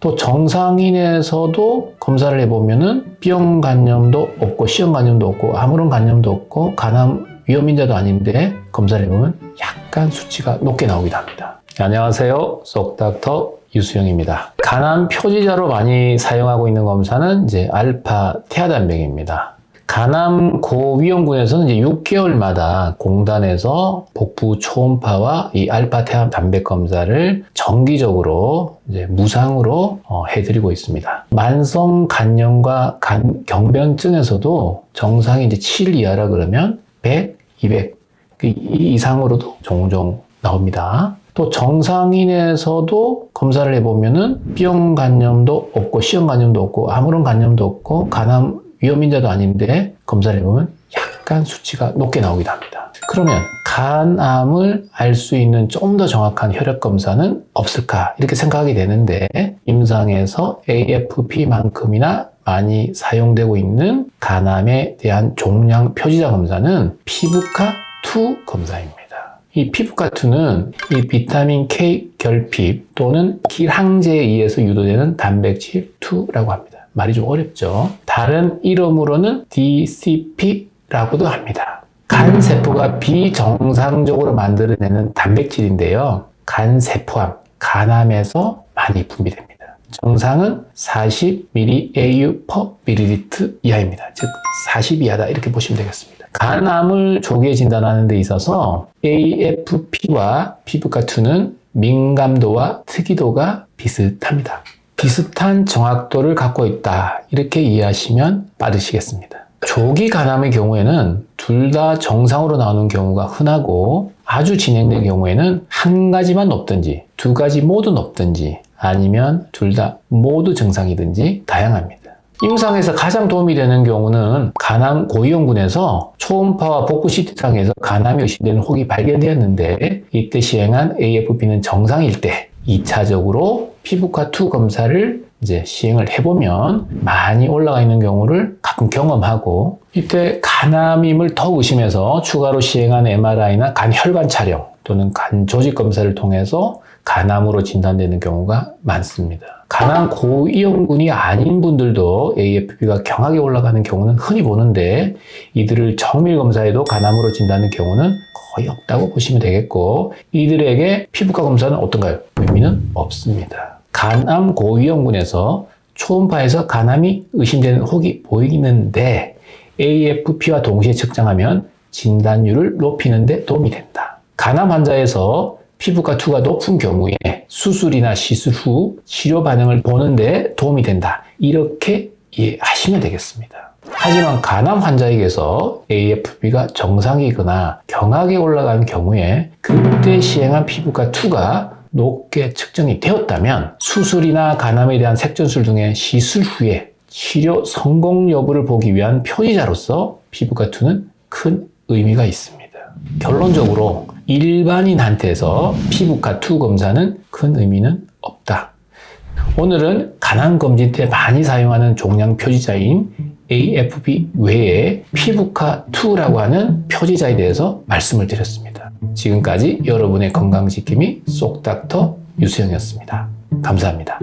또 정상인에서도 검사를 해보면은 B형 간염도 없고 C형 간염도 없고 아무런 간염도 없고 간암 위험인자도 아닌데 검사를 해보면 약간 수치가 높게 나오기도 합니다. 안녕하세요. 쏙닥터 유수영입니다. 간암 표지자로 많이 사용하고 있는 검사는 이제 알파 태아단백입니다. 간암 고위험군에서는 이제 6개월마다 공단에서 복부 초음파와 이 알파 태아 단백 검사를 정기적으로 이제 무상으로 어, 해드리고 있습니다. 만성 간염과 간 경변증에서도 정상이 이제 7 이하라 그러면 100, 200그이 이상으로도 종종 나옵니다. 또 정상인에서도 검사를 해보면은 B형 간염도 없고 C형 간염도 없고 아무런 간염도 없고 간암 위험인자도 아닌데 검사를 해보면 약간 수치가 높게 나오기도 합니다. 그러면 간암을 알 수 있는 좀 더 정확한 혈액 검사는 없을까 이렇게 생각하게 되는데 임상에서 AFP만큼이나 많이 사용되고 있는 간암에 대한 종양 표지자 검사는 피부과 2 검사입니다. 이 피부과2는 이 비타민 K 결핍 또는 길항제에 의해서 유도되는 단백질 2라고 합니다. 말이 좀 어렵죠. 다른 이름으로는 DCP라고도 합니다. 간 세포가 비정상적으로 만들어내는 단백질인데요. 간 세포암, 간암에서 많이 분비됩니다. 정상은 40mAu per ml 이하입니다. 즉, 40 이하다 이렇게 보시면 되겠습니다. 간암을 조기에 진단하는 데 있어서 AFP와 피부과2는 민감도와 특이도가 비슷합니다. 비슷한 정확도를 갖고 있다. 이렇게 이해하시면 빠르시겠습니다. 조기 간암의 경우에는 둘 다 정상으로 나오는 경우가 흔하고 아주 진행된 경우에는 한 가지만 높든지 두 가지 모두 높든지 아니면 둘 다 모두 증상이든지 다양합니다. 임상에서 가장 도움이 되는 경우는 간암 고위험군에서 초음파와 복부 CT상에서 간암이 의심되는 혹이 발견되었는데 이때 시행한 AFP는 정상일 때 2차적으로 피부과 2 검사를 이제 시행을 해보면 많이 올라가 있는 경우를 가끔 경험하고 이때 간암임을 더 의심해서 추가로 시행한 MRI나 간 혈관 촬영 또는 간 조직 검사를 통해서 간암으로 진단되는 경우가 많습니다. 간암 고위험군이 아닌 분들도 AFP가 경하게 올라가는 경우는 흔히 보는데 이들을 정밀 검사에도 간암으로 진단하는 경우는 거의 없다고 보시면 되겠고 이들에게 피부과 검사는 어떤가요? 의미는 없습니다. 간암 고위험군에서 초음파에서 간암이 의심되는 혹이 보이는데 AFP와 동시에 측정하면 진단율을 높이는 데 도움이 된다. 간암 환자에서 피부과 2가 높은 경우에 수술이나 시술 후 치료 반응을 보는데 도움이 된다. 이렇게 이해하시면 되겠습니다. 하지만 간암 환자에게서 AFP가 정상이거나 경하게 올라간 경우에 그때 시행한 피부과 2가 높게 측정이 되었다면 수술이나 간암에 대한 색전술 등의 시술 후에 치료 성공 여부를 보기 위한 표지자로서 피부과 2는 큰 의미가 있습니다. 결론적으로 일반인한테서 피부과 2 검사는 큰 의미는 없다. 오늘은 간암 검진 때 많이 사용하는 종양 표지자인 AFP 외에 피부과 2라고 하는 표지자에 대해서 말씀을 드렸습니다. 지금까지 여러분의 건강 지킴이 쏙닥터 유수영이었습니다. 감사합니다.